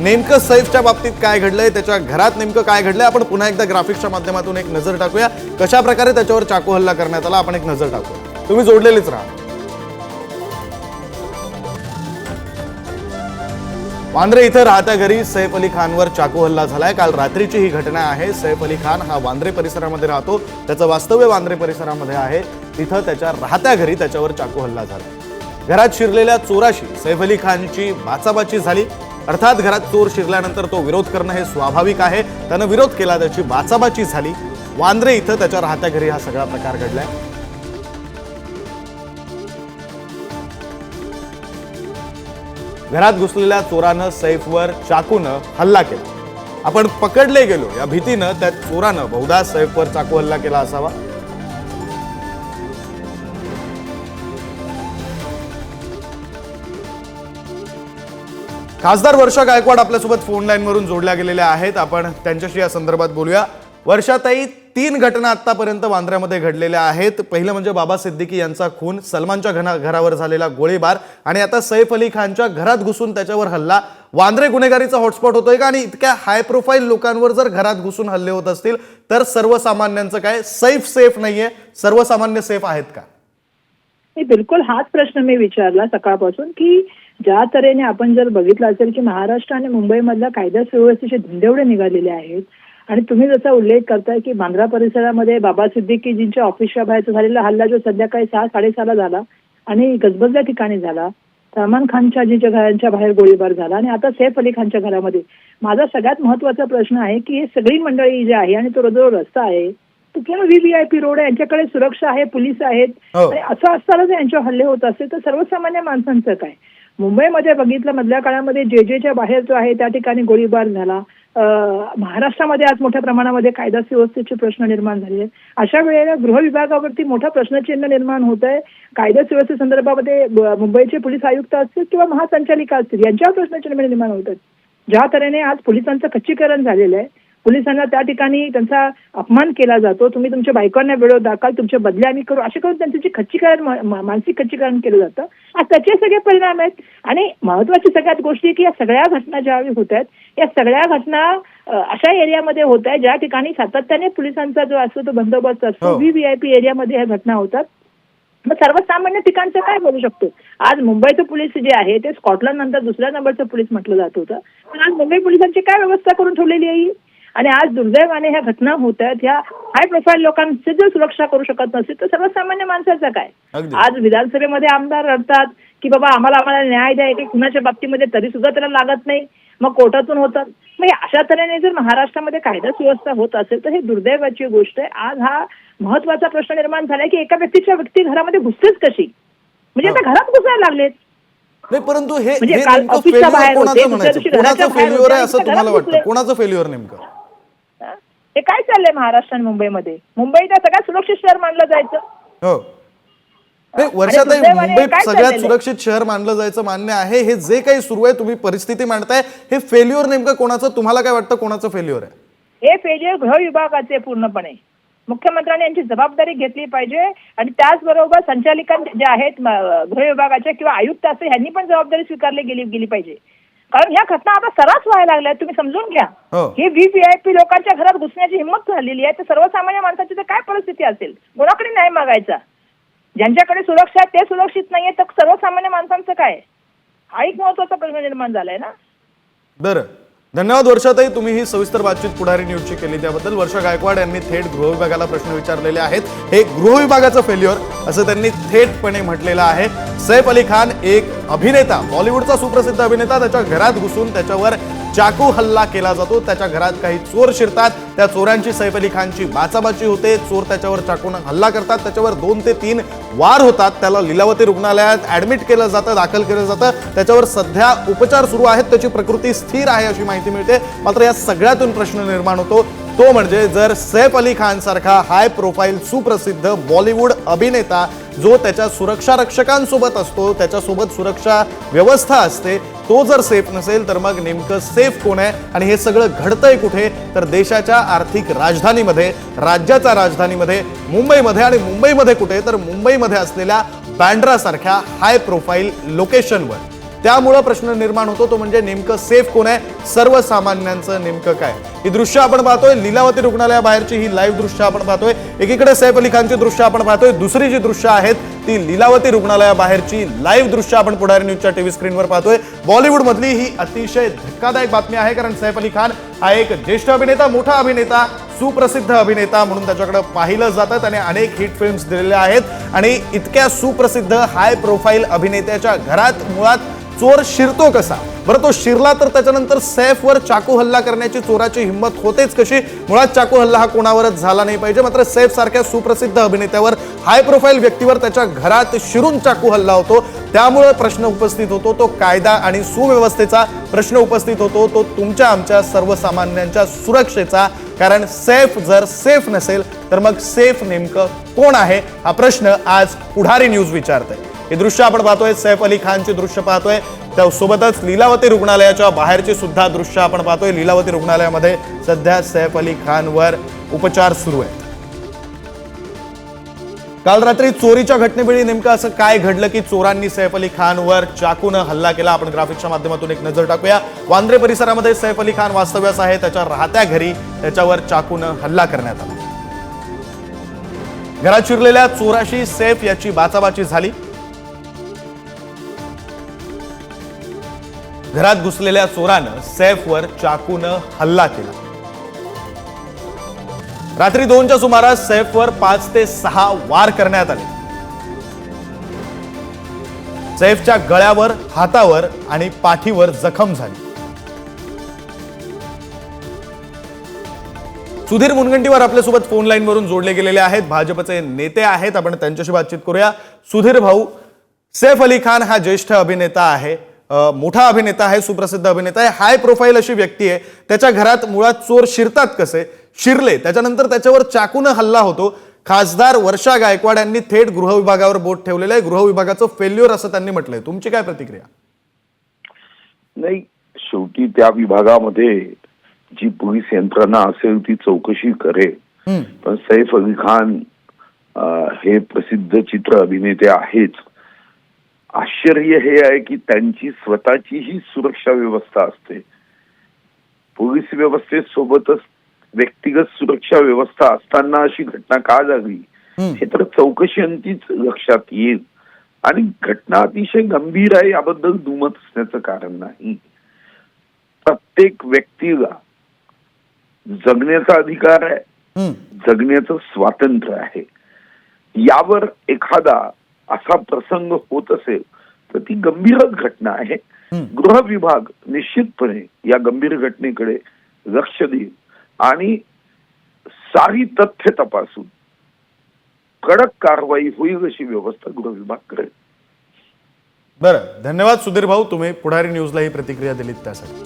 नेमकं सैफच्या बाबतीत काय घडलंय त्याच्या घरात नेमकं काय घडलंय आपण पुन्हा एकदा ग्राफिक्सच्या माध्यमातून एक नजर टाकूया. कशा प्रकारे त्याच्यावर चाकू हल्ला करण्यात आला आपण एक नजर टाकूया. तुम्ही जोडलेलीच राहा. वांद्रे इथं राहत्या घरी सैफ अली खानवर चाकू हल्ला झालाय. काल रात्रीची ही घटना आहे. सैफ अली खान हा वांद्रे परिसरामध्ये राहतो. त्याचं वास्तव्य वांद्रे परिसरामध्ये आहे. तिथं त्याच्या राहत्या घरी त्याच्यावर चाकू हल्ला झाला घरात शिरलेल्या चोराशी सैफ अली खानची बाचाबाची झाली. अर्थात घरात चोर शिरल्यानंतर तो विरोध करणं हे स्वाभाविक आहे. त्यानं विरोध केला त्याची बाचाबाची झाली. वांद्रे इथं त्याच्या राहत्या घरी हा सगळा प्रकार घडलाय. घरात घुसलेल्या चोरानं सैफवर चाकूनं हल्ला केला. आपण पकडले गेलो. या भीतीनं त्या चोरानं बहुधा सैफवर चाकू हल्ला केला असावा. खासदार वर्षा गायकवाड आपल्यासोबत फोन लाईनवरून जोडल्या गेलेल्या आहेत. आपण त्यांच्याशी या संदर्भात बोलूया. वर्षाताई तीन घटना आतापर्यंत वांद्र्यामध्ये घडलेल्या आहेत. पहिलं म्हणजे बाबा सिद्दीकी यांचा खून सलमानच्या घना घरावर झालेला गोळीबार आणि आता सैफ अली खानच्या घरात घुसून त्याच्यावर हल्ला. वांद्रे गुन्हेगारीचा हॉटस्पॉट होतोय का? आणि इतक्या हाय प्रोफाईल लोकांवर जर घरात घुसून हल्ले होत असतील तर सर्वसामान्यांचं काय? सैफ सेफ नाहीये. सर्वसामान्य सेफ आहेत का? नाही बिलकुल हाच प्रश्न मी विचारला सकाळपासून की ज्या तऱ्हेने आपण जर बघितलं असेल की महाराष्ट्र आणि मुंबईमधल्या कायदा सुव्यवस्थेचे धुंदेवडे निघालेले आहेत. आणि तुम्ही जसा उल्लेख करताय की बांद्रा परिसरामध्ये बाबा सिद्दीकीजींच्या ऑफिसच्या बाहेरचा झालेला हल्ला जो संध्याकाळी सहा साडेसहाला झाला आणि गजबजल्या ठिकाणी झाला. सलमान खानच्या आजीच्या घरांच्या बाहेर गोळीबार झाला आणि आता सैफ अली खानच्या घरामध्ये. माझा सगळ्यात महत्त्वाचा प्रश्न आहे की हे सगळी मंडळी जी आहे आणि तो जो रस्ता आहे तो किंवा व्हीव्हीआयपी रोड आहे यांच्याकडे सुरक्षा आहे पोलीस आहेत. हो. आणि असं असताना जर यांच्यावर हल्ले होत असेल तर सर्वसामान्य माणसांचं काय? मुंबईमध्ये बघितलं मधल्या काळामध्ये जे जेच्या बाहेर जो आहे त्या ठिकाणी गोळीबार झाला. महाराष्ट्रामध्ये आज मोठ्या प्रमाणामध्ये कायदा सुव्यवस्थेचे प्रश्न निर्माण झाले आहेत. अशा वेळेला गृह विभागावरती मोठा प्रश्नचिन्ह निर्माण होत आहे. कायदा सुव्यवस्थेसंदर्भामध्ये संदर्भामध्ये मुंबईचे पोलीस आयुक्त असतील किंवा महासंचालिका असतील यांच्यावर प्रश्नचिन्ह निर्माण होत आहेत. ज्या तऱ्हेने आज पोलिसांचं खच्चीकरण झालेलं आहे. पोलिसांना त्या ठिकाणी त्यांचा अपमान केला जातो. तुम्ही तुमच्या बायकांना विरोध दाखल तुमचे बदले आम्ही करू असे करून त्यांचं जे खच्चीकरण मानसिक खच्चीकरण केलं जातं. आज त्याचे सगळे परिणाम आहेत. आणि महत्वाची सगळ्यात गोष्टी की या सगळ्या घटना ज्यावेळी होत आहेत या सगळ्या घटना अशा एरियामध्ये होत आहेत ज्या ठिकाणी सातत्याने पोलिसांचा जो असतो तो बंदोबस्त असतो. हो. व्हीव्हीआयपी एरियामध्ये ह्या घटना होतात. मग सर्वसामान्य ठिकाणचं काय बोलू शकतो? आज मुंबईचं पोलीस जे आहे ते स्कॉटलंड नंतर दुसऱ्या नंबरचं पोलीस म्हटलं जात होतं. पण आज मुंबई पोलिसांची काय व्यवस्था करून ठेवलेली आहे? आणि आज दुर्दैवाने ह्या घटना होत आहेत. ह्या हाय प्रोफाईल लोकांची जर सुरक्षा करू शकत नसेल तर सर्वसामान्य माणसाचं काय. आज विधानसभेमध्ये आमदार रडतात की बाबा आम्हाला आम्हाला न्याय द्या एक खुनाच्या बाबतीमध्ये तरी सुद्धा त्याला लागत नाही. मग कोर्टातून होतात. मग अशा तऱ्हेने जर महाराष्ट्रामध्ये कायदा सुव्यवस्था होत असेल तर हे दुर्दैवाची गोष्ट आहे. आज हा महत्त्वाचा प्रश्न निर्माण झालाय की एका व्यक्तीच्या व्यक्ती घरामध्ये घुसतेच कशी? म्हणजे. आता घरात घुसायला लागलेत. नाही परंतु हे म्हणजे कोणाचं फेल्युअर आहे असं तुम्हाला वाटतं. कोणाचं फेल्युअर नेमकं? हा? काय चाललंय महाराष्ट्र आणि मुंबईमध्ये? मुंबई त्या सगळ्यात सुरक्षित शहर मानलं जायचं? हो. वर्षाताई मुंबईत काय सगळ्यात? सुरक्षित शहर मानलं जायचं मान्य आहे. हे जे काही सुरू आहे तुम्ही परिस्थिती मांडताय. हे फेल्युअर नेमकं कोणाचं? तुम्हाला काय वाटतं कोणाचं फेल्युअर आहे? हे फेजे गृह विभागाचे पूर्णपणे. मुख्यमंत्र्यांनी यांची जबाबदारी घेतली पाहिजे आणि त्याचबरोबर संचालिका जे आहेत गृह विभागाचे किंवा आयुक्त असे यांनी पण जबाबदारी स्वीकारली गेली गेली पाहिजे. कारण ह्या घटना आता सरास व्हायला लागल्या. तुम्ही समजून घ्या. हो. ही व्हीव्हीआयपी लोकांच्या घरात घुसण्याची हिंमत झालेली आहे. तर सर्वसामान्य माणसाची तर काय परिस्थिती असेल? कोणाकडे न्याय मागायचा? ज्यांच्याकडे सुरक्षा आहे ते सुरक्षित नाहीये. तर सर्वसामान्य माणसांचं काय? हा एक महत्त्वाचा प्रश्न निर्माण झालाय ना? बरं. धन्यवाद. वर्षातही तुम्ही ही सविस्तर बातचीत पुढारी न्यूजची केली. त्याबद्दल वर्षा गायकवाड यांनी थेट गृह विभागाला प्रश्न विचारलेले आहेत. हे गृह विभागाचं फेल्युअर असं त्यांनी थेटपणे म्हटलेलं आहे. सैफ अली खान एक अभिनेता बॉलिवूडचा सुप्रसिद्ध अभिनेता त्याच्या घरात घुसून त्याच्यावर चाकू हल्ला केला जातो. त्याच्या घरात काही चोर शिरतात. त्या चोरांची सैफ अली खानची बाचाबाची होते. चोर त्याच्यावर चाकून हल्ला करतात. त्याच्यावर दोन ते तीन वार होतात. त्याला लिलावती रुग्णालयात ऍडमिट केलं जातं दाखल केलं जातं. त्याच्यावर सध्या उपचार सुरू आहेत. त्याची प्रकृती स्थिर आहे अशी माहिती मिळते. मात्र या सगळ्यातून प्रश्न निर्माण होतो. तो म्हणजे जर सैफ अली खान सारखा हाय प्रोफाईल सुप्रसिद्ध बॉलिवूड अभिनेता जो त्याच्या सुरक्षा रक्षकांसोबत असतो त्याच्यासोबत सुरक्षा व्यवस्था असते तो जर सेफ नसेल तर मग नेमकं सेफ कोण आहे आणि हे सगळं घडतंय कुठे? तर देशाच्या आर्थिक राजधानीमध्ये राज्याच्या राजधानीमध्ये मुंबईमध्ये आणि मुंबईमध्ये कुठे? तर मुंबईमध्ये असलेल्या बँड्रासारख्या हाय प्रोफाईल लोकेशनवर त्यामुळं प्रश्न निर्माण होतो तो म्हणजे नेमकं सेफ कोण आहे? सर्वसामान्यांचं नेमकं काय? ही दृश्य आपण पाहतोय लीलावती रुग्णालयाबाहेरची ही लाईव्ह दृश्य आपण पाहतोय. एकीकडे सैफ अली खानची दृश्य आपण पाहतोय दुसरी जी दृश्य आहेत ती लीलावती रुग्णालयाबाहेरची लाईव्ह दृश्य आपण पुढारी न्यूजच्या टीव्ही स्क्रीनवर पाहतोय. बॉलिवूडमधली ही अतिशय धक्कादायक बातमी आहे कारण सैफ अली खान हा एक ज्येष्ठ अभिनेता मोठा अभिनेता सुप्रसिद्ध अभिनेता म्हणून त्याच्याकडे पाहिलं जातं. त्याने अनेक हिट फिल्म्स दिलेल्या आहेत आणि इतक्या सुप्रसिद्ध हाय प्रोफाईल अभिनेत्याच्या घरात मुळात चोर शिरतो कसा? बरं तो शिरला तर त्याच्यानंतर सैफवर चाकू हल्ला करण्याची चोराची हिंमत होतेच कशी? मुळात चाकू हल्ला हा कोणावरच झाला नाही पाहिजे. मात्र सैफ सारख्या सुप्रसिद्ध अभिनेत्यावर हाय प्रोफाईल व्यक्तीवर त्याच्या घरात शिरून चाकू हल्ला होतो. त्यामुळे प्रश्न उपस्थित होतो. तो कायदा आणि सुव्यवस्थेचा प्रश्न उपस्थित होतो. तो तुमच्या आमच्या सर्वसामान्यांच्या सुरक्षेचा. कारण सैफ जर सेफ नसेल तर मग सेफ नेमकं कोण आहे? हा प्रश्न आज पुढारी न्यूज विचारते हे दृश्य आपण पाहतोय. सैफ अली खानचे दृश्य पाहतोय. त्यासोबतच लीलावती रुग्णालयाच्या बाहेरचे सुद्धा दृश्य आपण पाहतोय. लीलावती रुग्णालयामध्ये सध्या सैफ अली खानवर उपचार सुरू आहेत. काल रात्री चोरीच्या घटनेवेळी नेमकं असं काय घडलं की चोरांनी सैफ अली खानवर चाकूनं हल्ला केला? आपण ग्राफिक्सच्या माध्यमातून एक नजर टाकूया. वांद्रे परिसरामध्ये सैफ अली खान वास्तव्यास आहे. त्याच्या राहत्या घरी त्याच्यावर चाकूनं हल्ला करण्यात आला. घरात शिरलेल्या चोराशी सैफ याची बाचाबाची झाली. घरात घुसलेल्या चोरानं सैफवर चाकूनं हल्ला केला. रात्री दोनच्या सुमारास सैफवर पाच ते सहा वार करण्यात आले. सैफच्या गळ्यावर हातावर आणि पाठीवर जखम झाली. सुधीर मुनगंटीवार आपल्यासोबत फोन लाईन वरून जोडले गेलेले आहेत. भाजपचे नेते आहेत. आपण त्यांच्याशी बातचीत करूया. सुधीर भाऊ सैफ अली खान हा ज्येष्ठ अभिनेता आहे. मोठा अभिनेता आहे सुप्रसिद्ध अभिनेता आहे हाय प्रोफाईल अशी व्यक्ती आहे. त्याच्या घरात मुळात चोर शिरतात कसे? शिरले. त्याच्यानंतर त्याच्यावर चाकून हल्ला होतो. खासदार वर्षा गायकवाड यांनी थेट गृह विभागावर बोट ठेवलेलं आहे. गृह विभागाचं फेल्युअर असं त्यांनी म्हटलंय. तुमची काय प्रतिक्रिया? नाही शेवटी त्या विभागामध्ये जी पोलीस यंत्रणा असेल ती चौकशी करेल. हम्म, पण सैफ अली खान हे प्रसिद्ध चित्र अभिनेते आहेच. आश्चर्य हे आहे की त्यांची स्वतःची ही सुरक्षा व्यवस्था असते. पोलीस व्यवस्थेसोबतच व्यक्तिगत सुरक्षा व्यवस्था असताना अशी घटना का झाली. हे तर चौकशी अंतीच लक्षात येईल. आणि घटना अतिशय गंभीर आहे याबद्दल दुमत असण्याचं कारण नाही. प्रत्येक व्यक्तीला जगण्याचा अधिकार आहे. जगण्याचं स्वातंत्र्य आहे. यावर एखादा असा प्रसंग होत असेल तर ती गंभीरच घटना आहे. गृह विभाग निश्चितपणे या गंभीर घटनेकडे लक्ष देईल. आणि सारी तथ्य तपासून कडक कारवाई होईल अशी व्यवस्था गृह विभाग करेल. बरं धन्यवाद सुधीर भाऊ. तुम्ही पुढारी न्यूजला ही प्रतिक्रिया दिलीत त्यासाठी.